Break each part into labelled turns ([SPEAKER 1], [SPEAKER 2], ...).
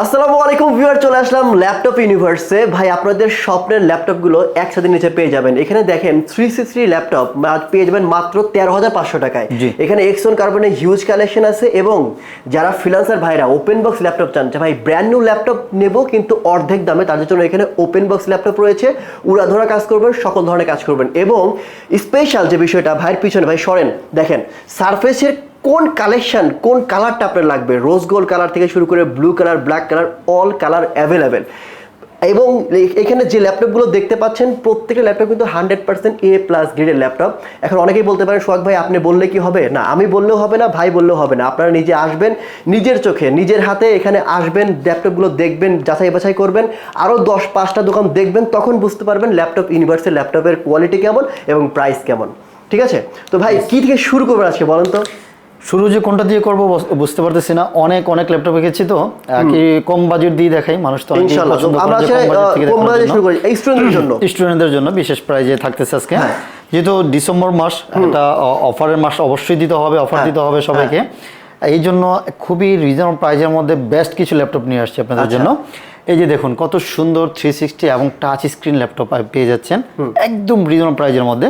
[SPEAKER 1] আসসালামু আলাইকুম ভিউয়ার চলে আসলাম ল্যাপটপ ইউনিভার্সে। ভাই আপনাদের স্বপ্নের ল্যাপটপগুলো একসাথে নিচে পেয়ে যাবেন। এখানে দেখেন থ্রি সিক্সটি ল্যাপটপ পেয়ে যাবেন মাত্র তেরো হাজার পাঁচশো টাকায়। এখানে এক্সন কার্বনের হিউজ কালেকশন আছে এবং যারা ফ্রিলান্সার ভাইরা ওপেন বক্স ল্যাপটপ চান যে ভাই ব্র্যান্ড নিউ ল্যাপটপ নেব কিন্তু অর্ধেক দামে তাদের জন্য এখানে ওপেন বক্স ল্যাপটপ রয়েছে। উড়াধরা কাজ করবেন সকল ধরনের কাজ করবেন এবং স্পেশাল যে বিষয়টা ভাইয়ের পিছনে ভাই সরেন দেখেন সারফেসের কোন কালেকশন কোন কালারটা আপনার লাগবে? রোজ গোল্ড কালার থেকে শুরু করে blue colour black colour all colour available এবং এখানে যে ল্যাপটপগুলো দেখতে পাচ্ছেন, প্রত্যেকটা ল্যাপটপ কিন্তু হান্ড্রেড পার্সেন্ট এ প্লাস গ্রেডের ল্যাপটপ এখন অনেকেই বলতে পারেন, সোহাগ ভাই, আপনি বললে কি হবে? না, আমি বললেও হবে না, ভাই বললেও হবে না। আপনারা নিজে আসবেন, নিজের চোখে, নিজের হাতে এখানে আসবেন ল্যাপটপগুলো দেখবেন, যাচাই বাছাই করবেন। আরও দশ পাঁচটা দোকান দেখবেন, তখন বুঝতে পারবেন ল্যাপটপ ইউনিভার্সের ল্যাপটপের কোয়ালিটি কেমন এবং প্রাইস কেমন। ঠিক আছে? তো ভাই, কী থেকে শুরু করবেন আজকে বলেন তো?
[SPEAKER 2] শুরু যে কোনটা দিয়ে করব বুঝতে পারতেছি না। অনেক অনেক ল্যাপটপ রেখেছি তো কি কম বাজেট দিয়ে দেখাই মানুষ তো
[SPEAKER 1] আমরা
[SPEAKER 2] কম বাজেট
[SPEAKER 1] বাজেটে
[SPEAKER 2] জন্য।
[SPEAKER 1] শুরু করি এই জন্য।
[SPEAKER 2] স্টুডেন্টদের জন্য বিশেষ প্রাইজে থাকতেছে আজকে।
[SPEAKER 1] হ্যাঁ।
[SPEAKER 2] যেহেতু ডিসেম্বর মাস একটা অফারের মাস অবশ্যই দিতে হবে অফার
[SPEAKER 1] হ্যাঁ,
[SPEAKER 2] দিতে হবে সবাইকে। এই জন্য খুবই রিজনেবল প্রাইজের মধ্যে বেস্ট কিছু ল্যাপটপ নিয়ে আসছে আপনাদের
[SPEAKER 1] আচ্ছা।
[SPEAKER 2] জন্য। এই যে দেখুন কত সুন্দর থ্রি সিক্সটি এবং টাচ স্ক্রিন ল্যাপটপ পেয়ে যাচ্ছেন। একদম রিজনেবল প্রাইজের মধ্যে।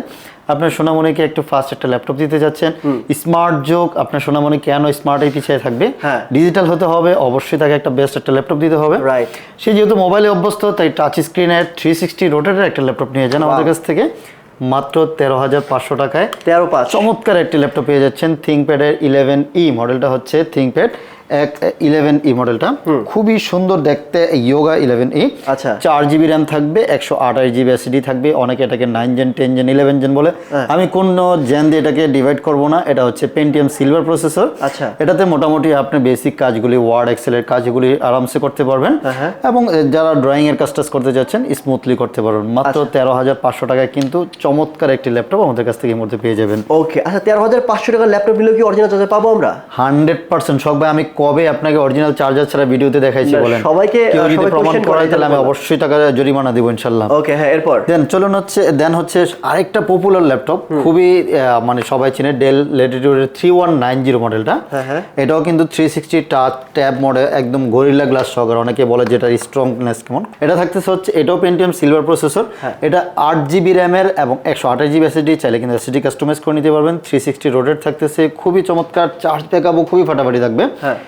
[SPEAKER 2] আপনার সোনামণিকে একটু ফাস্ট একটা ল্যাপটপ দিতে যাচ্ছেন। স্মার্ট যোগ আপনার সোনামণি কেন স্মার্টের পিছিয়ে থাকবে?
[SPEAKER 1] হ্যাঁ।
[SPEAKER 2] ডিজিটাল হতে হবে অবশ্যই তাকে একটা বেস্ট একটা ল্যাপটপ দিতে হবে. সে যেহেতু মোবাইলে অভ্যস্ত তাই টাচ স্ক্রিনের থ্রি সিক্সটি রোটেটের একটা ল্যাপটপ নিয়ে যান আমাদের কাছ থেকে। মাত্র তেরো হাজার পাঁচশো টাকায়।
[SPEAKER 1] তেরো পাঁচ।
[SPEAKER 2] চমৎকার একটি ল্যাপটপ পেয়ে যাচ্ছেন থিঙ্কপ্যাডের ইলেভেন ই মডেলটা হচ্ছে থিঙ্কপ্যাড এক ইলেভেন ই মডেলটা খুবই সুন্দর দেখতে ইয়োগা ইলেভেন ই
[SPEAKER 1] আচ্ছা।
[SPEAKER 2] চার জিবি র্যাম থাকবে একশো আঠাশ জিবি এসডি থাকবে অনেকে এটাকে nine gen ten gen eleven gen বলে
[SPEAKER 1] হ্যাঁ।
[SPEAKER 2] আমি কোন জেন দিয়ে এটাকে ডিভাইড করব না এটা হচ্ছে পেন্টিএম সিলভার প্রসেসর
[SPEAKER 1] আচ্ছা।
[SPEAKER 2] এটাতে মোটামুটি আপনি বেসিক কাজগুলি ওয়ার্ড এক্সেলের কাজগুলি আরামসে করতে পারবেন
[SPEAKER 1] হ্যাঁ, হ্যাঁ।
[SPEAKER 2] এবং যারা ড্রয়িং এর কাজটাজ করতে যাচ্ছেন স্মুথলি করতে পারবেন মাত্র
[SPEAKER 1] আচ্ছা।
[SPEAKER 2] তেরো হাজার পাঁচশো টাকায় কিন্তু চমৎকার একটি ল্যাপটপ আমাদের কাছ থেকে এই মুহূর্তে পেয়ে যাবেন
[SPEAKER 1] ওকে আচ্ছা তেরো হাজার পাঁচশো টাকার ল্যাপটপ নিলেও কি অরিজিনাল চার্জার পাবো আমরা
[SPEAKER 2] হান্ড্রেড পার্সেন্ট সব ভাই আমি কবে আপনাকে অরিজিনাল চার্জার ছাড়া ভিডিওতে দেখাইছি বলেন?
[SPEAKER 1] সবাইকে-
[SPEAKER 2] কেউ যদি প্রমাণ
[SPEAKER 1] question
[SPEAKER 2] করায়
[SPEAKER 1] করে,
[SPEAKER 2] তাহলে আমি অবশ্যই টাকা জরিমানা দিব ইনশাল্লাহ।
[SPEAKER 1] ওকে হ্যাঁ এরপর?
[SPEAKER 2] দেন চলুন হচ্ছে দেন হচ্ছে আরেকটা পপুলার ল্যাপটপ খুবই মানে সবাই চিনে ডেল লেটিটিউডের থ্রি ওয়ান নাইন জিরো মডেলটা। এটাও কিন্তু three sixty touch tab model একদম গরিলা গ্লাস সহকারে অনেকে বলে যেটা স্ট্রংনেস কেমন। এটা থাকতেছে হচ্ছে এটাও পেন্টিয়াম সিলভার প্রসেসর। এটা আট জিবি র্যামের এবং একশো আঠাশ জিবি এসএসডি চাইলে কিন্তু এসএসডি কাস্টমাইজ করে নিতে পারবেন। থ্রি সিক্সটি রোটেট থাকতেছে খুবই চমৎকার চার্জ ব্যাকআপও খুবই ফাটাফাটি থাকবে।
[SPEAKER 1] হ্যাঁ।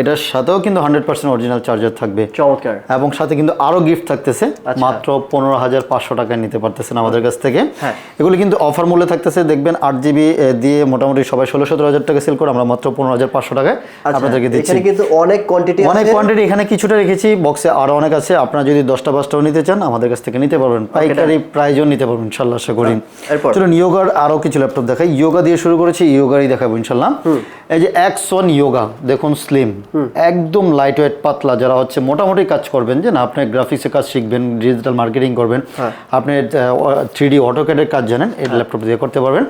[SPEAKER 2] এটার সাথেও কিন্তু হান্ড্রেড পার্সেন্ট অরিজিনাল চার্জার থাকবে।
[SPEAKER 1] চমৎকার।
[SPEAKER 2] এবং সাথে কিন্তু আরও গিফট থাকতেছে
[SPEAKER 1] আচ্ছা।
[SPEAKER 2] মাত্র পনেরো হাজার পাঁচশো টাকায় নিতে পারতেছেন আমাদের কাছ থেকে।
[SPEAKER 1] হ্যাঁ।
[SPEAKER 2] এগুলি কিন্তু অফার মূল্যে থাকতেছে দেখবেন আট জিবি দিয়ে মোটামুটি সবাই ষোলো সতেরো হাজার টাকা সেল করে আমরা মাত্র পনেরো হাজার পাঁচশো টাকায়
[SPEAKER 1] আচ্ছা
[SPEAKER 2] আপনাদেরকে দিচ্ছি।
[SPEAKER 1] কিন্তু অনেক কোয়ান্টিটি
[SPEAKER 2] অনেক কোয়ান্টিটি এখানে কিছুটা রেখেছি বক্সে আরও অনেক আছে আপনারা যদি দশটা পাঁচটাও নিতে চান আমাদের কাছ থেকে নিতে পারবেন। পাইকারি প্রাইজও নিতে পারবেন ইনশাল্লাহ আশা করি।
[SPEAKER 1] এরপর?
[SPEAKER 2] চলুন ইয়োগার আরও কিছু ল্যাপটপ দেখাই। ইয়োগা দিয়ে শুরু করেছি ইয়োগারই দেখাবো ইনশাল্লাহ এই যে এক্সন ইয়োগা দেখুন স্লিম একদম লাইট ওয়েট পাতলা যারা হচ্ছে মোটামুটি কাজ করবেন যে না আপনি গ্রাফিক্সের কাজ শিখবেন ডিজিটাল মার্কেটিং করবেন
[SPEAKER 1] হ্যাঁ।
[SPEAKER 2] আপনি থ্রি ডি অটোক্যাডের কাজ জানেন এই ল্যাপটপ দিয়ে করতে পারবেন।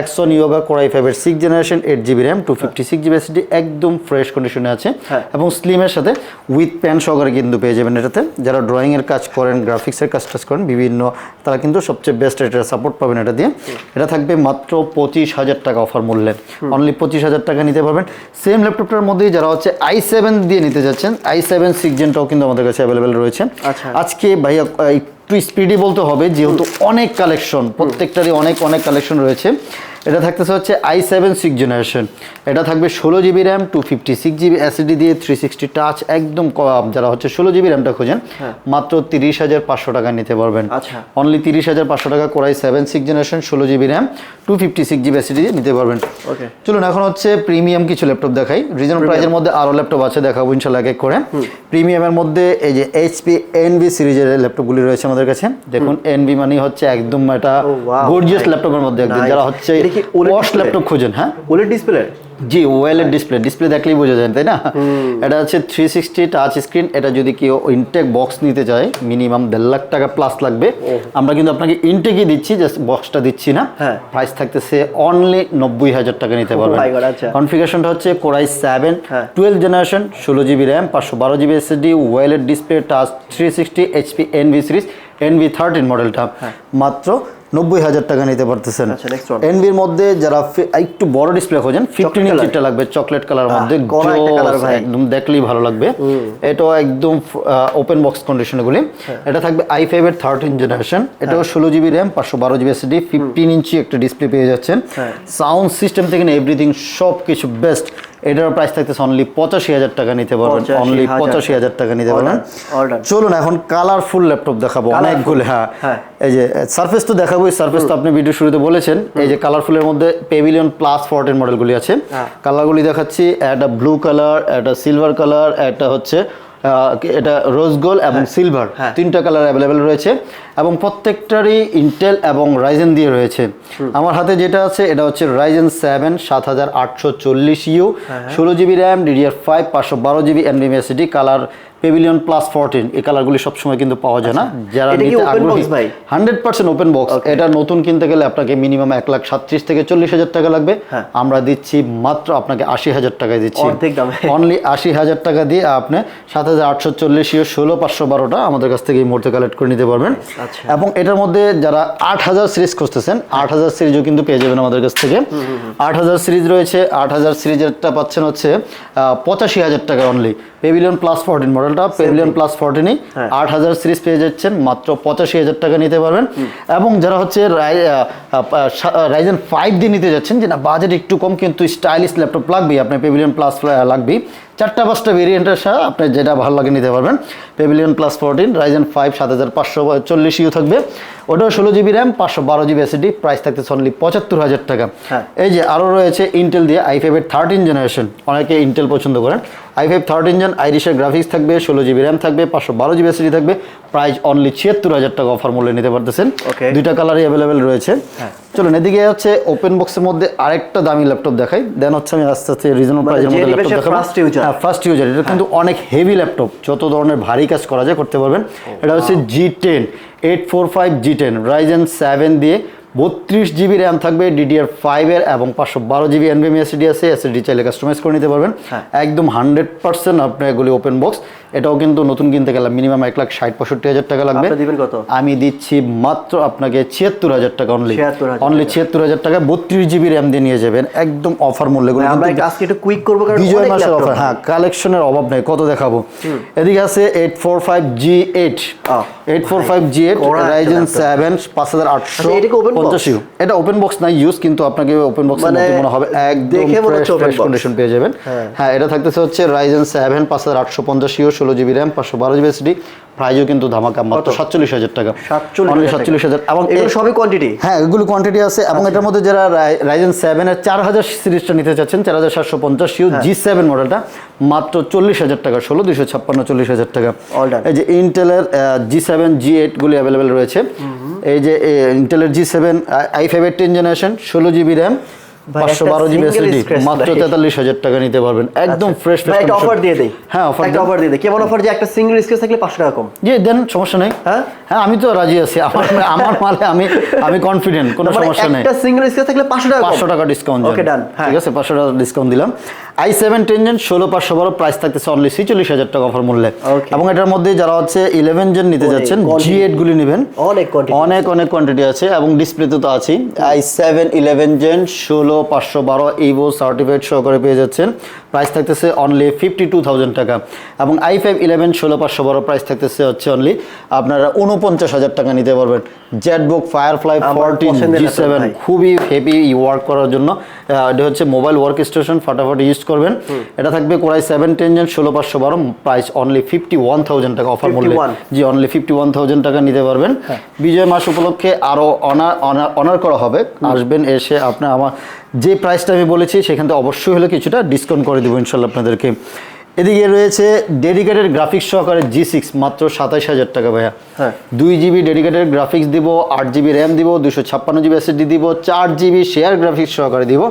[SPEAKER 2] এক্সন ইয়োগা কোরাই ফাইভের six generation eight GB RAM two fifty six GB SD একদম ফ্রেশ কন্ডিশনে আছে।
[SPEAKER 1] হ্যাঁ।
[SPEAKER 2] এবং স্লিমের সাথে উইথ প্যান সহকারে কিন্তু পেয়ে যাবেন এটাতে। যারা ড্রয়িং এর কাজ করেন গ্রাফিক্সের কাজ টাজ করেন বিভিন্ন তারা কিন্তু সবচেয়ে বেস্ট এটা সাপোর্ট পাবেন এটা দিয়ে। এটা থাকবে মাত্র পঁচিশ হাজার টাকা অফার মূল্যে। অনলি পঁচিশ হাজার টাকা নিতে পারবেন। সেম ল্যাপটপটার মধ্যেই যারা হচ্ছে আই সেভেন দিয়ে নিতে যাচ্ছেন। আই সেভেন সিক্স জেনটাও কিন্তু আমাদের কাছে অ্যাভেলেবেল রয়েছে।
[SPEAKER 1] আচ্ছা।
[SPEAKER 2] আজকে ভাইয়া একটু স্পিডি বলতে হবে যেহেতু অনেক কালেকশন প্রত্যেকটারই অনেক অনেক কালেকশন রয়েছে। এটা থাকতেছে হচ্ছে আই সেভেন সিক্স জেনারেশন এটা থাকবে ষোলো GB RAM two fifty six GB SSD দিয়ে থ্রি সিক্সটি টাচ একদম কম। যারা হচ্ছে ষোলো জিবি র্যামটা খোঁজেন মাত্র তিরিশ হাজার পাঁচশো টাকা নিতে পারবেন।
[SPEAKER 1] আচ্ছা।
[SPEAKER 2] অনলি তিরিশ হাজার পাঁচশো টাকা core i seven six generation ষোলো GB RAM two fifty six GB SSD দিয়ে নিতে পারবেন।
[SPEAKER 1] ওকে
[SPEAKER 2] চলুন এখন হচ্ছে প্রিমিয়াম কিছু ল্যাপটপ দেখাই। রিজনেবল প্রাইজের মধ্যে আরও ল্যাপটপ আছে দেখাবো ইনশাল্লাহ এক করে। প্রিমিয়ামের মধ্যে এই যে এইচপি এনবি সিরিজের ল্যাপটপগুলি রয়েছে আমাদের কাছে। দেখুন এনবি মানে হচ্ছে একদম এটা গর্জিয়াস ল্যাপটপের মধ্যে একদম। যারা হচ্ছে
[SPEAKER 1] কি
[SPEAKER 2] ওয়াশ ল্যাপটপ খোঁজেন হ্যাঁ?
[SPEAKER 1] ওলেড ডিসপ্লে
[SPEAKER 2] জি ওয়েলের ডিসপ্লে ডিসপ্লে দেখলেই বোঝা যায় তাই না? এটা হচ্ছে থ্রি সিক্সটি টাচ স্ক্রিন এটা যদি কেউ ইনটেক বক্স নিতে চায় মিনিমাম দেড় লাখ টাকা প্লাস লাগবে। আমরা কিন্তু আপনাকে ইনটেকই দিচ্ছি জাস্ট বক্সটা দিচ্ছি না।
[SPEAKER 1] হ্যাঁ।
[SPEAKER 2] প্রাইস থাকতেছে অনলি নব্বই হাজার টাকা নিতে পারবেন।
[SPEAKER 1] আচ্ছা।
[SPEAKER 2] কনফিগারেশনটা হচ্ছে কোরাই সেভেন
[SPEAKER 1] হ্যাঁ।
[SPEAKER 2] টুয়েলভ জেনারেশন ষোলো জিবি র্যাম পাঁচশো বারো GB SSD ওয়েলের display touch three sixty HP Envy series Envy thirteen মডেলটা
[SPEAKER 1] হ্যাঁ।
[SPEAKER 2] মাত্র নব্বই হাজার টাকা নিতে পারতেছেন।
[SPEAKER 1] আচ্ছা.
[SPEAKER 2] এনবির মধ্যে যারা একটু বড় ডিসপ্লে খোঁজেন ফিফটিন ইঞ্চিটা লাগবে চকলেট কালার মধ্যে। একদম দেখলেই ভালো লাগবে। এটাও একদম ওপেন বক্স কন্ডিশন গুলি
[SPEAKER 1] হ্যাঁ।
[SPEAKER 2] এটা থাকবে আই ফাইভ এর থার্টিন জেনারেশন এটাও ষোলো জিবি র্যাম পাঁচশো বারো জিবি এসডি ফিফটিন ইঞ্চি একটা ডিসপ্লে পেয়ে যাচ্ছেন।
[SPEAKER 1] হ্যাঁ।
[SPEAKER 2] সাউন্ড সিস্টেম থেকে এভরিথিং সব কিছু বেস্ট এটার প্রাইস থাকতেছে অনলি পঁচাশি হাজার টাকা নিতে পারবেন অনলি পঁচাশি হাজার টাকা নিতে পারবেন। চলুন এখন কালারফুল ল্যাপটপ দেখাবো অনেকগুলো হ্যাঁ।
[SPEAKER 1] হ্যাঁ।
[SPEAKER 2] এই যে সারফেস তো দেখাবোই সারফেস তো আপনি ভিডিও শুরুতে বলেছেন। এই যে কালারফুলের মধ্যে পেভিলিয়ন প্লাস ফোরটিন মডেলগুলি আছে।
[SPEAKER 1] হ্যাঁ।
[SPEAKER 2] কালারগুলি দেখাচ্ছি একটা ব্লু কালার একটা সিলভার কালার একটা হচ্ছে এটা রোজ গোল্ড এবং সিলভার
[SPEAKER 1] হ্যাঁ।
[SPEAKER 2] তিনটা কালার অ্যাভেলেবেল রয়েছে। এবং প্রত্যেকটারই ইন্টেল এবং রাইজেন দিয়ে রয়েছে। আমার হাতে যেটা আছে এটা হচ্ছে রাইজেন সেভেন সাত হাজার আটশো চল্লিশ ইউ
[SPEAKER 1] হ্যাঁ,
[SPEAKER 2] ষোলো জিবি র্যাম ডিডিআর ফাইভ পাঁচশো বারো জিবি এমডিএমএসডি কালার পেভিলিয়ন প্লাস ফোরটিন এই কালারগুলি সবসময় কিন্তু পাওয়া যায় না। যারা
[SPEAKER 1] এটা
[SPEAKER 2] নিতে আগ্রহী হান্ড্রেড পার্সেন্ট ওপেন বক্স এটা নতুন কিনতে গেলে আপনাকে মিনিমাম এক লাখ সাতত্রিশ থেকে চল্লিশ হাজার টাকা লাগবে।
[SPEAKER 1] হ্যাঁ।
[SPEAKER 2] আমরা দিচ্ছি মাত্র আপনাকে আশি হাজার টাকায় দিচ্ছি। অনলি আশি হাজার টাকা দিয়ে আপনি সাত হাজার আটশো চল্লিশ ষোলো পাঁচশো বারোটা আমাদের কাছ থেকে এই মুহূর্তে কালেক্ট করে নিতে পারবেন।
[SPEAKER 1] আচ্ছা।
[SPEAKER 2] এবং এটার মধ্যে যারা আট হাজার সিরিজ খুঁজতেছেন আট হাজার সিরিজও কিন্তু পেয়ে যাবেন আমাদের কাছ থেকে। আট হাজার সিরিজ রয়েছে আট হাজার সিরিজেরটা পাচ্ছেন হচ্ছে পঁচাশি হাজার টাকা অনলি পেভিলিয়ন প্লাস ফোরটিন মডেলটা পেভিলিয়ন প্লাস ফোরটিনই। আট হাজার সিরিজ পেয়ে যাচ্ছেন মাত্র পঁচাশি হাজার টাকা নিতে পারবেন। এবং যারা হচ্ছে রাইজেন ফাইভ দিয়ে নিতে যাচ্ছেন যে না বাজেট একটু কম কিন্তু স্টাইলিশ ল্যাপটপ লাগবেই আপনার পেভিলিয়ন প্লাস লাগবেই। চারটা পাঁচটা ভেরিয়েন্টের সাথে আপনি যেটা ভালো লাগে নিতে পারবেন। Pavilion plus fourteen Ryzen five সাত হাজার পাঁচশো চল্লিশ ইউ থাকবে। ওটাও ষোলো জিবি র্যাম পাঁচশো বারো জিবি এসিডি প্রাইস থাকতে সনলি পঁচাত্তর হাজার টাকা।
[SPEAKER 1] হ্যাঁ।
[SPEAKER 2] এই যে আরও রয়েছে ইন্টেল দিয়ে আই ফাইভের থার্টিন জেনারেশন অনেকে ইন্টেল পছন্দ করেন। আই ফাইভ থার্টিন জেন আইরিশের গ্রাফিক্স থাকবে ষোলো জিবি র্যাম থাকবে পাঁচশো বারো জিবি এসিডি থাকবে প্রাইস অনলি ছিয়াত্তর হাজার টাকা অফার মূল্যে নিতে পারতেছেন. দুইটা কালারই অ্যাভেলেবেল রয়েছে। চলুন এদিকে হচ্ছে ওপেন বক্সের মধ্যে আরেকটা দামি ল্যাপটপ দেখাই। দেন হচ্ছে আমি আস্তে আস্তে রিজনেবল
[SPEAKER 1] মানে
[SPEAKER 2] প্রাইসের মধ্যে ল্যাপটপ দেখাবো। হ্যাঁ ফার্স্ট ইউজার এটা কিন্তু অনেক হেভি ল্যাপটপ যত ধরনের ভারী কাজ করা যায় করতে পারবেন। এটা হচ্ছে G ten eight four five G ten Ryzen seven দিয়ে বত্রিশ জিবি র্যাম থাকবে ডিডিআর ফাইভের এবং পাঁচশো বারো জিবি এনবিএম এসডি আছে এসএসডি চাইলে কাস্টমাইজ করে নিতে পারবেন।
[SPEAKER 1] হ্যাঁ।
[SPEAKER 2] একদম হান্ড্রেড পার্সেন্ট আপনার এগুলি ওপেন বক্স এটাও কিন্তু নতুন কিনতে গেলে মিনিমাম এক লাখ ষাট পঁয়ষট্টি হাজার টাকা লাগবে।
[SPEAKER 1] কত?
[SPEAKER 2] আমি দিচ্ছি মাত্র আপনাকে ছিয়াত্তর হাজার টাকা অনলি
[SPEAKER 1] 76,000
[SPEAKER 2] অনলি ছিয়াত্তর হাজার টাকা বত্রিশ জিবি র্যাম দিয়ে নিয়ে যাবেন। একদম অফার মূল্যে
[SPEAKER 1] আজকে একটু কুইক করব
[SPEAKER 2] বিজয় মাসের অফার হ্যাঁ কালেকশনের অভাব নেই কত দেখাবো? এদিকে আছে eight four five G eight eight four five G eight Ryzen seven পাঁচ হাজার আটশো পঞ্চাশ এটা ওপেন বক্স নাই ইউজ কিন্তু আপনাকে ওপেন বক্স
[SPEAKER 1] মানে
[SPEAKER 2] মনে হবে একদম
[SPEAKER 1] মনে
[SPEAKER 2] ফ্রেশ কন্ডিশন পেয়ে যাবেন।
[SPEAKER 1] হ্যাঁ।
[SPEAKER 2] হ্যাঁ এটা থাকতেছে হচ্ছে রাইজেন সেভেন পাঁচ হাজার আটশো পঞ্চাশ ইউ ষোলো জিবি র্যাম পাঁচশো বারো জিবি এসডি প্রাইজও কিন্তু ধামাকা মাত্র সাতচল্লিশ হাজার টাকা।
[SPEAKER 1] 47,000
[SPEAKER 2] Only
[SPEAKER 1] টাকা।
[SPEAKER 2] সাতচল্লিশ হাজার। এবং
[SPEAKER 1] এগুলো সবই কোয়ান্টিটি
[SPEAKER 2] হ্যাঁ এগুলো কোয়ান্টিটি আছে। এবং
[SPEAKER 1] আচ্ছা।
[SPEAKER 2] এটার মধ্যে যারা রাইজেন সেভেনের চার হাজার সিরিজটা নিতে চাচ্ছেন চার হাজার সাতশো পঞ্চাশ
[SPEAKER 1] হ্যাঁ।
[SPEAKER 2] জি সেভেন মডেলটা মাত্র চল্লিশ হাজার টাকা ষোলো দুইশো ছাপ্পান্ন চল্লিশ হাজার টাকা। এই যে ইন্টেলের জি সেভেন জি এইটগুলি অ্যাভেলেবেল রয়েছে। এই যে ইন্টেলের G seven I five eight ten generation ষোলো জিবি র্যাম পাঁচশো বারো জিবি এসএসডি মাত্র তেতাল্লিশ হাজার টাকা নিতে পারবেন। একদম ফ্রেশ
[SPEAKER 1] ভাই একটা অফার দিয়ে দেই।
[SPEAKER 2] হ্যাঁ অফার
[SPEAKER 1] একটা অফার দিয়ে দেই। কেমন অফার যে একটা সিঙ্গেল স্কেচ থাকলে পাঁচশো টাকা কম।
[SPEAKER 2] জি দেন সমস্যা নেই।
[SPEAKER 1] হ্যাঁ?
[SPEAKER 2] হ্যাঁ আমি তো রাজি আছি। আমার আমার মালে আমি আমি কনফিডেন্ট কোনো
[SPEAKER 1] মানে
[SPEAKER 2] সমস্যা নেই।
[SPEAKER 1] একটা সিঙ্গেল স্কেচ থাকলে পাঁচশো টাকা
[SPEAKER 2] পাঁচশো টাকা ডিসকাউন্ট
[SPEAKER 1] Okay, done. হ্যাঁ।
[SPEAKER 2] ঠিক আছে পাঁচশো টাকা ডিসকাউন্ট দিলাম। আই সেভেন টেন ষোলো পাঁচশো বারো প্রাইস থাকতেছে অনলি ছিচল্লিশ হাজার টাকা অফার মূল্যে। এবং এটার মধ্যে যারা হচ্ছে ইলেভেন জেন নিতে যাচ্ছেন জি এইট গুলি নেবেন।
[SPEAKER 1] অনেক
[SPEAKER 2] অনেক অনেক কোয়ান্টিটি আছে। এবং ডিসপ্লেতে তো আছেই। আই সেভেন ইলেভেন জেন ষোলো পাঁচশো বারো ইভো সার্টিফিকেট সহকারে পেয়ে যাচ্ছেন। প্রাইস থাকতেছে অনলি ফিফটি টু থাউজেন্ড টাকা। এবং আই ফাইভ ইলেভেন ষোলো পাঁচশো বারো প্রাইস থাকতেছে হচ্ছে অনলি আপনারা উনপঞ্চাশ হাজার টাকা নিতে পারবেন। জেটবুক ফায়ারফ্লাই
[SPEAKER 1] পছন্দের
[SPEAKER 2] জি সেভেন খুবই হেভি ওয়ার্ক করার জন্য। এটা হচ্ছে মোবাইল ওয়ার্ক স্টেশন ফাটাফাটি ইউজ করবেন। এটা থাকবে কোরাই সেভেন টেন জেন ষোলো পাঁচশো বারো price only fifty one thousand টাকা অফার মূল্যে।
[SPEAKER 1] 51
[SPEAKER 2] G only fifty one thousand টাকা নিতে পারবেন। বিজয় মাস উপলক্ষে আরও অনার অনার করা হবে। আসবেন এসে আপনার আমার যে প্রাইসটা আমি বলেছি সেখান থেকে অবশ্যই হলে কিছুটা ডিসকাউন্ট করে দেবো ইনশাল্লাহ আপনাদেরকে এদিকে রয়েছে ডেডিকেটেড গ্রাফিক্স সহকারে জি সিক্স মাত্র সাতাইশ হাজার টাকা ভাইয়া
[SPEAKER 1] হ্যাঁ।
[SPEAKER 2] দুই জিবি ডেডিকেটেড গ্রাফিক্স দিব আট জিবি র্যাম দিব দুশো ছাপ্পান্ন জিবি এসএসডি দিব চার জিবি শেয়ার গ্রাফিক্স সহকারে দিব।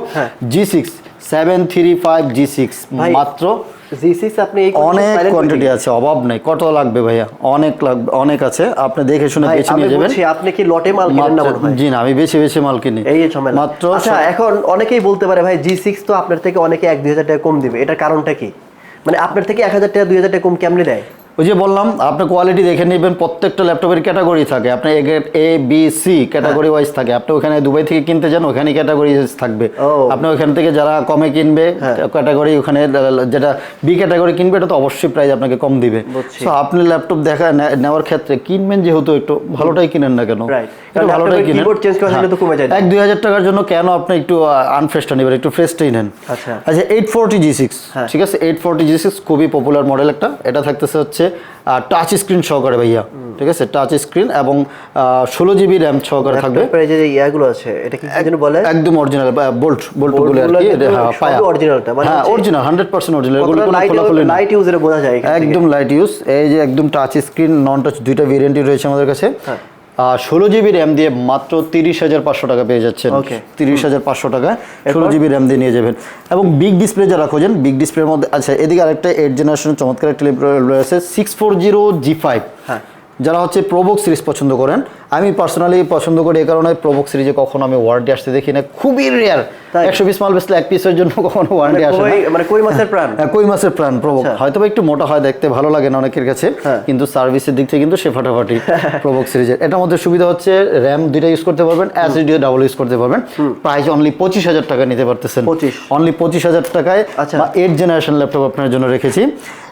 [SPEAKER 2] G six seven three five G six মাত্র
[SPEAKER 1] জি আপনি এই
[SPEAKER 2] অনেক কোয়ান্টিটি আছে অভাব নেই। কত লাগবে ভাইয়া? অনেক লাগবে অনেক আছে। আপনি দেখে শুনে বেছে নিয়ে যাবেন।
[SPEAKER 1] আপনি কি লটে মাল কিনেন না
[SPEAKER 2] মাত্র- জি না আমি বেশি মাল কিনি।
[SPEAKER 1] এই ঝামেলা।
[SPEAKER 2] মাত্র
[SPEAKER 1] আচ্ছা এখন অনেকেই বলতে পারে ভাই তো আপনার থেকে অনেকে এক দুই হাজার টাকা কম দিবে। এটার কারণটা কি? মানে আপনার থেকে এক হাজার টাকা দুই হাজার টাকা কম কেমনি দেয়?
[SPEAKER 2] ওই যে বললাম আপনি কোয়ালিটি দেখে নেবেন প্রত্যেকটা ল্যাপটপের ক্যাটাগরি থাকে। আপনি A B C category wise থাকে। আপনি ওখানে দুবাই থেকে কিনতে যান ওখানে ক্যাটাগরি থাকবে। আপনি ওখান থেকে যারা কমে কিনবে ক্যাটাগরি ওখানে যেটা বি ক্যাটাগরি কিনবে এটা তো অবশ্যই প্রাইস আপনাকে কম দিবে। আপনি ল্যাপটপ দেখা নেওয়ার ক্ষেত্রে কিনবেন যেহেতু একটু ভালোটাই কিনেন না কেন? ভালোটাই কিনেন।
[SPEAKER 1] যায়
[SPEAKER 2] এক দুই হাজার টাকার জন্য কেন আপনি একটু আনফ্রেশটা নেবেন একটু ফ্রেশটাই নেন?
[SPEAKER 1] আচ্ছা।
[SPEAKER 2] আচ্ছা এইট ফোরটি জি সিক্স
[SPEAKER 1] হ্যাঁ।
[SPEAKER 2] ঠিক আছে? এইট ফোরটি জি সিক্স খুবই পপুলার মডেল একটা। এটা থাকতেছে হচ্ছে টাচ স্ক্রিন সহকারে ভাইয়া। ঠিক আছে? টাচ স্ক্রিন এবং ষোলো জিবি র্যাম সহকারে থাকবে।
[SPEAKER 1] যে ইয়াগুলো আছে এটা কি যেন বলে?
[SPEAKER 2] একদম অরিজিনাল বোল্ট বোল্টগুলো আর কি হ্যাঁ, পায়া।
[SPEAKER 1] originalটা, মানে
[SPEAKER 2] হ্যাঁ অরিজিনাল হান্ড্রেড পার্সেন্ট অরিজিনাল এগুলো কোনো খোলাখুলি
[SPEAKER 1] লাইট ইউজারে বোঝা যায়
[SPEAKER 2] একদম লাইট ইউজ এই যে একদম টাচ স্ক্রিন নন টাচ দুইটা ভেরিয়েন্টই রয়েছে আমাদের কাছে।
[SPEAKER 1] হ্যাঁ।
[SPEAKER 2] ষোলো জিবি র্যাম দিয়ে মাত্র তিরিশ হাজার পাঁচশো টাকা পেয়ে যাচ্ছেন. তিরিশ হাজার পাঁচশো টাকা। ষোলো জিবি র্যাম দিয়ে নিয়ে যাবেন। এবং বিগ ডিসপ্লে যারা খোঁজেন বিগ ডিসপ্লের মধ্যে আচ্ছা এদিকে আরেকটা এইট জেনারেশন চমৎকার একটা রয়েছে six four zero G five
[SPEAKER 1] হ্যাঁ।
[SPEAKER 2] যারা হচ্ছে প্রোবক্স সিরিজ পছন্দ করেন আমি পার্সোনালি পছন্দ করি এই কারণে প্রোবক্স সিরিজে কখনো আমি ওয়ারেন্টি আসতে দেখি না। খুবই রেয়ার একশো বিশ মাল বেসলে এক পিসের জন্য কখনো
[SPEAKER 1] মানে
[SPEAKER 2] ওয়ারেন্টি আসে
[SPEAKER 1] মানে কই মাছের প্রাণ?
[SPEAKER 2] হ্যাঁ, কই মাছের প্রাণ প্রবক
[SPEAKER 1] আচ্ছা।
[SPEAKER 2] হয়তো একটু মোটা হয় দেখতে ভালো লাগে না অনেকের কাছে।
[SPEAKER 1] হ্যাঁ।
[SPEAKER 2] কিন্তু সার্ভিসের দিক থেকে কিন্তু সে ফাটাফাটি প্রবক সিরিজের এটার মধ্যে সুবিধা হচ্ছে র্যাম দুইটা ইউজ করতে পারবেন এসএসডি ডাবল ইউজ করতে পারবেন। প্রাইস অনলি পঁচিশ হাজার টাকা নিতে পারতেছেন।
[SPEAKER 1] 25
[SPEAKER 2] অনলি পঁচিশ হাজার টাকায়
[SPEAKER 1] আচ্ছা।
[SPEAKER 2] এইট জেনারেশন ল্যাপটপ আপনার জন্য রেখেছি।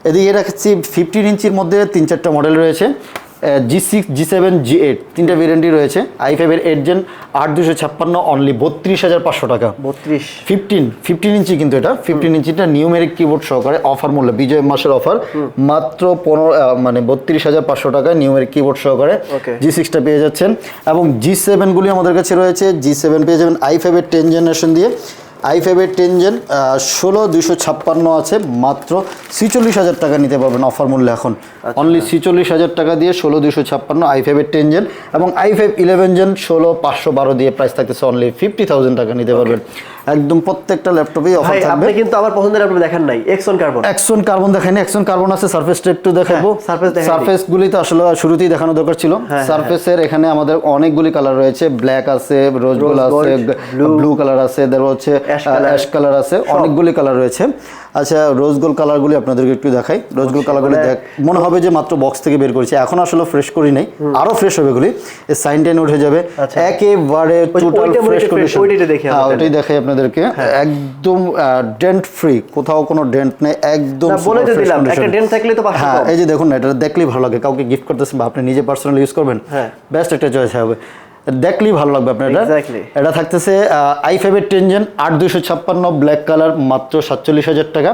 [SPEAKER 2] এদিকে রাখছি ফিফটিন ইঞ্চির মধ্যে তিন চারটা মডেল রয়েছে G six G seven G eight তিনটা ভেরিয়েন্টই রয়েছে। আই ফাইভের এইট জেন আট দুশো ছাপ্পান্ন অনলি বত্রিশ হাজার পাঁচশো টাকা।
[SPEAKER 1] বত্রিশ।
[SPEAKER 2] ফিফটিন ফিফটিন ইঞ্চি কিন্তু এটা। ফিফটিন ইঞ্চিটা নিউমেরিক কিবোর্ড সহকারে অফার মূল্য বিজয় মাসের অফার মাত্র পনেরো মানে বত্রিশ হাজার পাঁচশো টাকায় নিউমেরিক কিবোর্ড সহকারে. জি সিক্সটা পেয়ে যাচ্ছেন। এবং জি সেভেনগুলি আমাদের কাছে রয়েছে। জি সেভেন পেয়ে যাবেন আই ফাইভের টেন জেনারেশন দিয়ে। আই ফাইভের টেন জেন ষোলো দুশো ছাপ্পান্ন আছে মাত্র ছিচল্লিশ হাজার টাকা নিতে পারবেন অফার মূল্য এখন। অনলি ছিচল্লিশ হাজার টাকা দিয়ে ষোলো দুশো ছাপ্পান্ন আই ফাইভের টেন জেন এবং আই ফাইভ ইলেভেন জেন ষোলো পাঁচশো বারো দিয়ে প্রাইস থাকতেছে অনলি ফিফটি থাউজেন্ড টাকা নিতে পারবেন। একদম প্রত্যেকটা ল্যাপটপেই অফার থাকবে।
[SPEAKER 1] আপনি কিন্তু আমার পছন্দের ল্যাপটপ দেখেন নাই X one carbon
[SPEAKER 2] X one carbon দেখায়নি এক্সন কার্বন আছে সারফেসটা একটু দেখাবো
[SPEAKER 1] সারফেস দেখেন
[SPEAKER 2] সারফেস গুলি তো আসলে শুরুতেই দেখানো দরকার ছিল।
[SPEAKER 1] হ্যাঁ,
[SPEAKER 2] সারফেসের এখানে আমাদের অনেকগুলি কালার রয়েছে ব্ল্যাক আছে রোজ গোল্ড আছে ব্লু কালার আছে তারপর হচ্ছে অ্যাশ কালার আছে অনেকগুলি কালার রয়েছে। আচ্ছা রোজ গোল্ড কালারগুলি আপনাদেরকে একটু দেখাই। রোজ গোল্ড কালারগুলি
[SPEAKER 1] মানে-
[SPEAKER 2] দেখ মনে হবে যে মাত্র বক্স থেকে বের করেছি। এখন আসলে ফ্রেশ করি নাই। আরও ফ্রেশ হবে এগুলি। সাইন টাইন উঠে যাবে।
[SPEAKER 1] আচ্ছা।
[SPEAKER 2] একেবারে টোটাল ফ্রেশ কন্ডিশন হ্যাঁ ওইটাই দেখাই আপনাদেরকে। একদম ডেন্ট ফ্রি কোথাও কোনো ডেন্ট নেই। একদম
[SPEAKER 1] বলে দিলাম, একটা dent থাকলে তো
[SPEAKER 2] হ্যাঁ এই যে দেখুন না এটা দেখলেই ভালো লাগে। কাউকে গিফট করতেছেন বা আপনি নিজে পার্সোনালি ইউজ করবেন
[SPEAKER 1] হ্যাঁ।
[SPEAKER 2] বেস্ট একটা চয়েস হবে। দেখলেই ভালো লাগবে আপনার এটা। এটা থাকতেছে আই ফাইভের টেনজেন আট দুশো ছাপ্পান্ন ব্ল্যাক কালার মাত্র সাতচল্লিশ হাজার টাকা।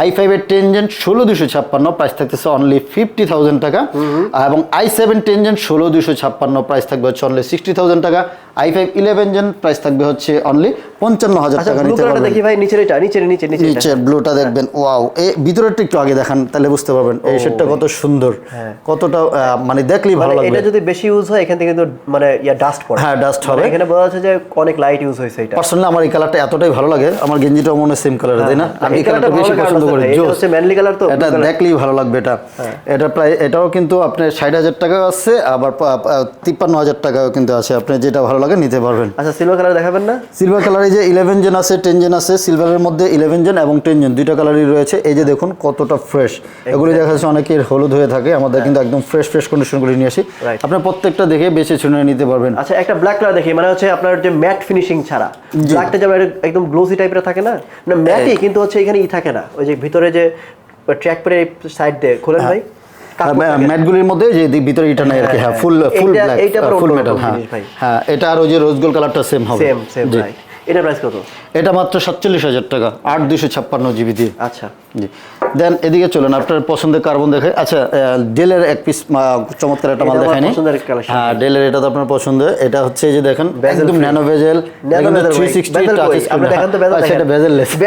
[SPEAKER 2] আই ফাইভের টেনজেন ষোলো দুশো ছাপ্পান্ন প্রাইস থাকতেছে অনলি ফিফটি থাউজেন্ড টাকা। এবং আই সেভেন টেনজেন ষোলো দুশো ছাপ্পান্ন প্রাইস থাকবে হচ্ছে অনলি সিক্সটি থাউজেন্ড টাকা। I five eleven gen price থাকবে হচ্ছে অনলি পঞ্চান্ন হাজার
[SPEAKER 1] আচ্ছা
[SPEAKER 2] টাকা নিতে পারবেন
[SPEAKER 1] দেখি ভাই নিচের এটা নিচের নিচে নিচে।
[SPEAKER 2] নিচের ব্লুটা দেখবেন ওয়াও এই ভিতরেরটা একটু আগে দেখান তাহলে বুঝতে পারবেন এই শেডটা কত সুন্দর কতটা আহ, মানে দেখলেই ভালো
[SPEAKER 1] মানে
[SPEAKER 2] লাগবে।
[SPEAKER 1] এটা যদি বেশি ইউজ হয় এখান থেকে কিন্তু মানে ইয়া ডাস্ট পড়ে।
[SPEAKER 2] হ্যাঁ ডাস্ট হবে।
[SPEAKER 1] এখানে বোঝা যাচ্ছে যে অনেক লাইট ইউজ হয়েছে এটা।
[SPEAKER 2] পার্সোনালি আমার এই কালারটা এতটাই ভালো লাগে আমার গেঞ্জিটাও মনে সেম কালার তাই না? আমি
[SPEAKER 1] এই
[SPEAKER 2] কালারটা বেশি পছন্দ করি
[SPEAKER 1] এটা
[SPEAKER 2] জোস।
[SPEAKER 1] হচ্ছে manly color তো,
[SPEAKER 2] এটা দেখলেই ভালো লাগবে এটা। এটা প্রায় এটাও কিন্তু আপনার ষাট হাজার টাকা আছে আবার তিপ্পান্ন হাজার টাকাও কিন্তু আছে। আপনি যেটা ভালো লাগে নিতে পারবেন।
[SPEAKER 1] আচ্ছা সিলভার কালার দেখাবেন না?
[SPEAKER 2] সিলভার কালারে যে ইলেভেন জেন আছে টেন জেন আছে সিলভারের মধ্যে ইলেভেন জেন এবং টেন জেন দুইটা কালারই রয়েছে। এই যে দেখুন কতটা ফ্রেশ এগুলি দেখা যাচ্ছে অনেকের হলুদ হয়ে থাকে আমাদের কিন্তু একদম ফ্রেশ ফ্রেশ কন্ডিশনগুলি নিয়ে আসি. আপনার প্রত্যেকটা দেখে বেছে চুনে নিতে পারবেন।
[SPEAKER 1] আচ্ছা একটা ব্ল্যাক কালার দেখি মানে হচ্ছে আপনার যে ম্যাট ফিনিশিং ছাড়া। ব্ল্যাকটা যেমন একদম গ্লোসি টাইপের থাকে না? না ম্যাটই কিন্তু হচ্ছে এখানে ই থাকে না। ওই যে ভিতরে যে ট্র্যাক পেরে সাইড দিয়ে খোলেন ভাই? কাপড় থাকে না।
[SPEAKER 2] ম্যাটগুলির মধ্যে যে ভিতরে এটা নাই আর কি হ্যাঁ ফুল ফুল ব্ল্যাক ফুল মেটাল হ্যাঁ। হ্যাঁ এটা আর ওই যে রোজ গোল্ড কালারটা সেম হবে।
[SPEAKER 1] সেম সেম এটা প্রাইস কত?
[SPEAKER 2] এটা মাত্র সাতচল্লিশ হাজার টাকা আট দুশো ছাপ্পান্ন জিবি দিয়ে।
[SPEAKER 1] আচ্ছা।
[SPEAKER 2] জি। দেন এদিকে চলুন আপনার পছন্দের কার্বন দেখে আচ্ছা ডেলের এক পিস চমৎকার একটা মাল দেখায়নি হ্যাঁ ডেলের এটা তো আপনার পছন্দ। এটা হচ্ছে এই যে দেখেন একদম ন্যানো ভেজেল
[SPEAKER 1] তো
[SPEAKER 2] আচ্ছা এটা
[SPEAKER 1] তো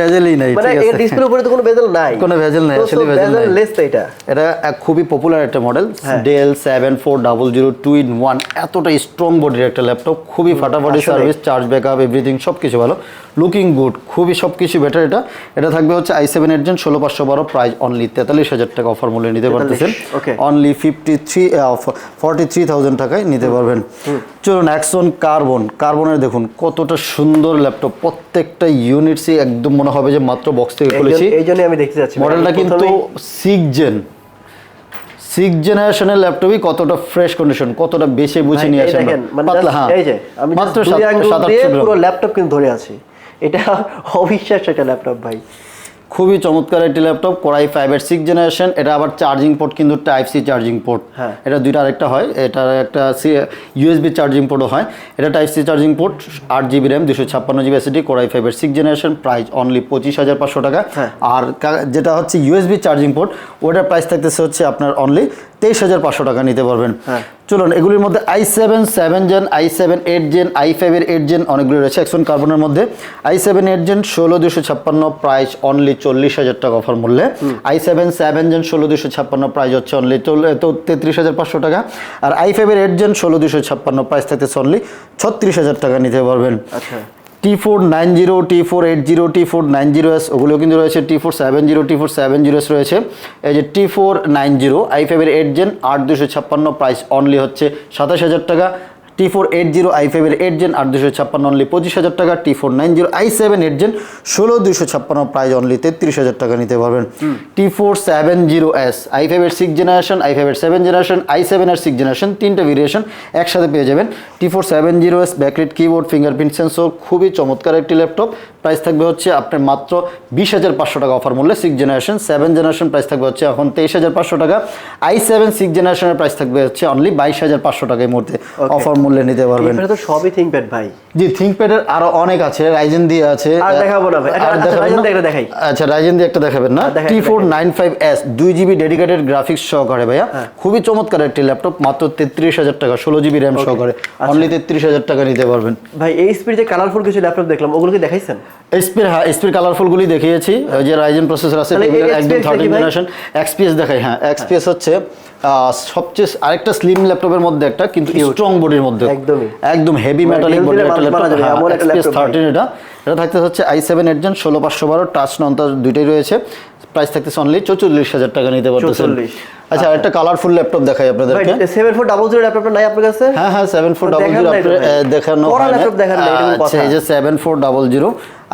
[SPEAKER 2] এটা নাই
[SPEAKER 1] মানে এর
[SPEAKER 2] আছে।
[SPEAKER 1] উপরে তো কোনো বেজেল নাই।
[SPEAKER 2] কোনো নাই, আসলে নাই।
[SPEAKER 1] তো এটা।
[SPEAKER 2] এটা খুবই পপুলার একটা model. Dell seven four double zero two in one এতটা স্ট্রং বডির একটা ল্যাপটপ খুবই ফাটাফাটি সার্ভিস চার্জ ব্যাকআপ এভরিথিং সব কিছু ভালো। লুকিং গুড খুবই সব কিছু বেটার এটা। এটা থাকবে হচ্ছে আই সেভেন এর জন্য ষোলো পাঁচশো বারো প্রাইস অনলি তেতাল্লিশ হাজার টাকা অফার মূল্যে নিতে পারতেছেন। Only fifty three forty three thousand টাকায় নিতে পারবেন। চলুন অ্যাকশন কার্বন কার্বনের দেখুন কতটা সুন্দর ল্যাপটপ প্রত্যেকটা ইউনিটসই একদম মনে হবে যে মাত্র বক্স থেকে খুলেছি।
[SPEAKER 1] এই জন্যই আমি দেখতে যাচ্ছি
[SPEAKER 2] মডেলটা কিন্তু সিক্স জেন সিক্স জেনারেশনের ল্যাপটপই কতটা ফ্রেশ কন্ডিশন কতটা বেশি বুঝে নিয়ে আসেন
[SPEAKER 1] মানে
[SPEAKER 2] পাতলা হ্যাঁ
[SPEAKER 1] এই যে আমি
[SPEAKER 2] মাত্র সাত আটশো
[SPEAKER 1] পুরো ল্যাপটপ কিন্তু ধরে আছি। এটা অবিশ্বাস্য একটা ল্যাপটপ ভাই।
[SPEAKER 2] খুবই চমৎকার একটি ল্যাপটপ কোরাই ফাইভের সিক্স জেনারেশন এটা আবার চার্জিং পোর্ট কিন্তু টাইপ সি চার্জিং পোর্ট
[SPEAKER 1] হ্যাঁ।
[SPEAKER 2] এটা দুইটা আরেকটা হয়। এটা একটা সি ইউএসবি চার্জিং পোর্টও হয়। এটা টাইপ সি চার্জিং পোর্ট আট জিবি র্যাম দুশো ছাপ্পান্ন জিবি এসিডি কোরাই ফাইভের সিক্স জেনারেশন প্রাইস অনলি পঁচিশ হাজার পাঁচশো টাকা।
[SPEAKER 1] হ্যাঁ।
[SPEAKER 2] আর যেটা হচ্ছে ইউএসবি চার্জিং পোর্ট ওটার প্রাইস থাকতেছে হচ্ছে আপনার অনলি তেইশ হাজার পাঁচশো টাকা নিতে পারবেন।
[SPEAKER 1] হ্যাঁ।
[SPEAKER 2] চলুন এগুলির মধ্যে I seven seven gen I seven eight gen I ফাইভের এইট জেন অনেকগুলি রয়েছে। একশন কার্বনের মধ্যে আই সেভেন এইট জেন ষোলো দুশো ছাপ্পান্ন প্রাইস অনলি চল্লিশ হাজার টাকা অফার মূল্যে। আই সেভেন সেভেন জেন ষোলো দুশো ছাপ্পান্ন প্রাইস হচ্ছে অনলি তেত্রিশ হাজার পাঁচশো টাকা। আর আই ফাইভের এইট জেন ষোলো দুশো ছাপ্পান্ন প্রাইস থাকতেছে অনলি ছত্রিশ হাজার টাকা নিতে পারবেন।
[SPEAKER 1] আচ্ছা।
[SPEAKER 2] T four nine zero T four eight zero T four nine zero S ওগুলো কিন্তু রয়েছে T four seven zero T four seven zero S রয়েছে। এই যে T four nine zero I ফাইভের এইট জেন আট দুশো ছাপ্পান্ন প্রাইস অনলি হচ্ছে সাতাশ হাজার টাকা। T four eight zero I ফাইভের এইট জেন আট দুশো ছাপ্পান্ন অনলি পঁচিশ হাজার টাকা T four nine zero I seven eight gen ষোলো দুশো ছাপ্পান্ন প্রাইজ অনলি তেত্রিশ হাজার টাকা নিতে পারবেন। T four seven zero S I ফাইভের সিক্স জেনারেশন আই ফাইভের সেভেন জেনারেশন আই সেভেন আর সিক্স জেনারেশন তিনটা ভেরিয়েশন একসাথে পেয়ে যাবেন। T four seven zero S backlit keyboard fingerprint sensor খুবই চমৎকার একটি ল্যাপটপ প্রাইস থাকবে হচ্ছে আপনার মাত্র বিশ হাজার পাঁচশো টাকা অফার মূল্যে six generation seven generation price থাকবে হচ্ছে এখন তেইশ হাজার পাঁচশো টাকা। আই সেভেন সিক্স জেনারেশনের প্রাইস থাকবে হচ্ছে অনলি বাইশ হাজার পাঁচশো টাকা এই মুহূর্তে অফার মূল্যে। নিতে পারবেন।
[SPEAKER 1] এটা তো সবই থিংকপ্যাড ভাই।
[SPEAKER 2] জি থিঙ্কপ্যাডের আরও অনেক আছে রাইজেন দিয়ে আছে।
[SPEAKER 1] আর দেখাবো না ভাই।
[SPEAKER 2] আর
[SPEAKER 1] আচ্ছা,
[SPEAKER 2] দেখাবেন না?
[SPEAKER 1] একটা দেখাই।
[SPEAKER 2] আচ্ছা রাইজেন দিয়ে একটা দেখাবেন না?
[SPEAKER 1] আর দেখাই,
[SPEAKER 2] টি ফোর
[SPEAKER 1] দেখাই।
[SPEAKER 2] নাইন ফাইভ এস দুই জিবি ডেডিকেটেড গ্রাফিক্স সহকারে ভাইয়া। খুবই চমৎকার একটি ল্যাপটপ মাত্র তেত্রিশ হাজার টাকা ষোলো জিবি র্যাম সহকারে। অনলি তেত্রিশ হাজার টাকা নিতে পারবেন।
[SPEAKER 1] ভাই এই স্পিড যে কালারফুল কিছু ল্যাপটপ দেখলাম ওগুলো কি দেখাইছেন?
[SPEAKER 2] এসপির হ্যাঁ এসপির কালারফুলগুলি দেখিয়েছি। ওই যে রাইজেন প্রসেসর আছে একদম
[SPEAKER 1] XPS ভাই।
[SPEAKER 2] জেনারেশন এক্সপিএস দেখাই হ্যাঁ এক্সপিএস হচ্ছে সবচেয়ে আরেকটা স্লিম ল্যাপটপের মধ্যে একটা কিন্তু. স্ট্রং বডির মধ্যে
[SPEAKER 1] একদমই।
[SPEAKER 2] একদম হেভি মেটালিক বডির একটা ল্যাপটপ। থার্টিন এটা এটা থাকতে হচ্ছে আই সেভেন এইট জেন ষোলো পাঁচশো বারো টাচ নন টাচ দুইটাই রয়েছে প্রাইস থাকতেছে অনলি চৌচল্লিশ হাজার টাকা নিতে পারতেছেন
[SPEAKER 1] 44
[SPEAKER 2] আচ্ছা একটা কালারফুল ল্যাপটপ দেখাই আপনাদেরকে।
[SPEAKER 1] সেভেন ফোর ডাবল জিরো ল্যাপটপটা নাই আপনার কাছে?
[SPEAKER 2] হ্যাঁ হ্যাঁ সেভেন ফোর ডাবল জিরো
[SPEAKER 1] নাই তো ভাই।
[SPEAKER 2] দেখানো হয় না।
[SPEAKER 1] laptop দেখান নাই, এটা কোনো
[SPEAKER 2] আচ্ছা এই যে seven four double zero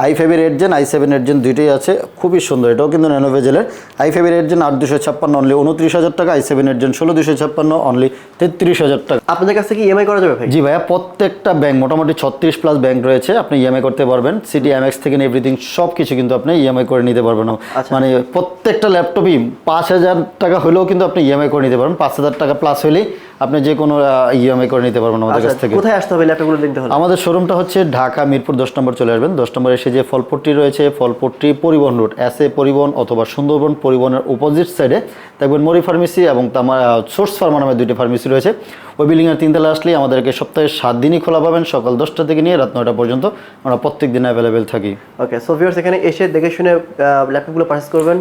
[SPEAKER 2] I ফাইভের eight gen I seven eight gen দুইটাই আছে খুবই সুন্দর এটাও কিন্তু ন্যানোভেজেলের আই ফাইভের এইট জেন আট দুশো ছাপ্পান্ন অনলি উনত্রিশ হাজার টাকা আই সেভেন এইট জেন ষোলো দুশো ছাপ্পান্ন অনলি তেত্রিশ হাজার টাকা।
[SPEAKER 1] আপনাদের কাছে কি ইএমআই করা যাবে ভাই?
[SPEAKER 2] জি ভাইয়া প্রত্যেকটা ব্যাংক মোটামুটি ছত্রিশ প্লাস ব্যাংক রয়েছে আপনি ইএমআই করতে পারবেন। সিটি এমএক্স থেকে এভরিথিং সব কিছু কিন্তু আপনি ইএমআই করে নিতে পারবেন।
[SPEAKER 1] আচ্ছা।
[SPEAKER 2] মানে প্রত্যেকটা ল্যাপটপই পাঁচ হাজার টাকা হলেও কিন্তু আপনি ইএমআই করে নিতে পারবেন। পাঁচ হাজার টাকা প্লাস হলেই আপনি যে কোনো ইএমআই করে নিতে পারবেন আমাদের
[SPEAKER 1] আচ্ছা
[SPEAKER 2] কাছ থেকে।
[SPEAKER 1] কোথায় আসতে হবে ল্যাপটপগুলো নিতে হলে?
[SPEAKER 2] আমাদের শোরুমটা হচ্ছে ঢাকা মিরপুর দশ নম্বর চলে আসবেন। দশ নম্বর এসে যে ফলপট্টি রয়েছে ফলপট্টি পরিবহন রুট এস এ পরিবহন অথবা সুন্দরবন পরিবহনের অপোজিট সাইডে দেখবেন মরি ফার্মেসি এবং তামার সোর্স ফার্মা নামে দুইটি ফার্মেসি রয়েছে। ওই বিল্ডিংয়ের তিনতলা আসলেই আমাদেরকে সপ্তাহে সাত দিনই খোলা পাবেন সকাল দশটা থেকে নিয়ে রাত নয়টা পর্যন্ত। আমরা প্রত্যেক দিন অ্যাভেলেবেল থাকি।
[SPEAKER 1] ওকে সো ভিউয়ার্স এখানে এসে দেখে শুনে ল্যাপটপগুলো পারচেজ করবেন।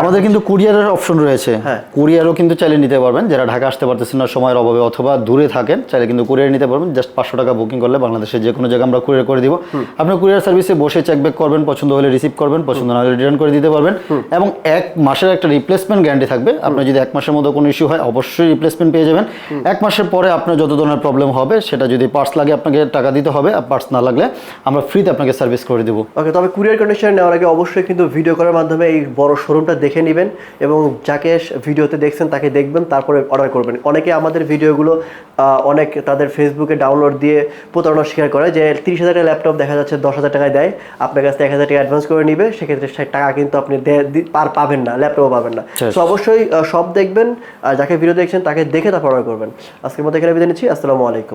[SPEAKER 2] আমাদের কিন্তু কুরিয়ারের অপশন রয়েছে।
[SPEAKER 1] হ্যাঁ।
[SPEAKER 2] কুরিয়ারও কিন্তু চাইলে নিতে পারবেন যারা ঢাকা আসতে পারতেছেন না সময়ের অভাবে অথবা দূরে থাকেন চাইলে কিন্তু কুরিয়ার নিতে পারবেন। জাস্ট পাঁচশো টাকা বুকিং করলে বাংলাদেশের যে কোনো জায়গায় আমরা কুরিয়ার করে দিব। আপনি কুরিয়ার সার্ভিসে বসে চেক ব্যাক করবেন পছন্দ হলে রিসিভ করবেন পছন্দ না হলে রিটার্ন করে দিতে পারবেন। এবং এক মাসের একটা রিপ্লেসমেন্ট গ্যারান্টি থাকবে। আপনার যদি এক মাসের মধ্যে কোনো ইস্যু হয় অবশ্যই রিপ্লেসমেন্ট পেয়ে যাবেন। এক মাসের পরে আপনার যত ধরনের প্রবলেম হবে সেটা যদি পার্টস লাগে আপনাকে টাকা দিতে হবে আর পার্টস না লাগলে আমরা ফ্রিতে আপনাকে সার্ভিস করে দেবো।
[SPEAKER 1] ওকে তবে কুরিয়ার কন্ডিশন নেওয়ার আগে অবশ্যই কিন্তু ভিডিও করার মাধ্যমে এই বড় শোরুমটা দেখে নেবেন এবং যাকে ভিডিওতে দেখছেন তাকে দেখবেন তারপরে অর্ডার করবেন। অনেকে আমাদের ভিডিওগুলো অনেক তাদের ফেসবুকে ডাউনলোড দিয়ে প্রতারণা স্বীকার করে যে তিরিশ হাজার টাকা ল্যাপটপ দেখা যাচ্ছে দশ হাজার টাকায় দেয়। আপনার কাছে এক হাজার টাকা অ্যাডভান্স করে নিবে সেক্ষেত্রে সে টাকা কিন্তু আপনি পার পাবেন না ল্যাপটপও পাবেন না। তো অবশ্যই সব দেখবেন আর যাকে ভিডিও দেখছেন তাকে দেখে তারপর অর্ডার করবেন। আজকের মতো এখানে বিদায় নিচ্ছি আসসালামু আলাইকুম।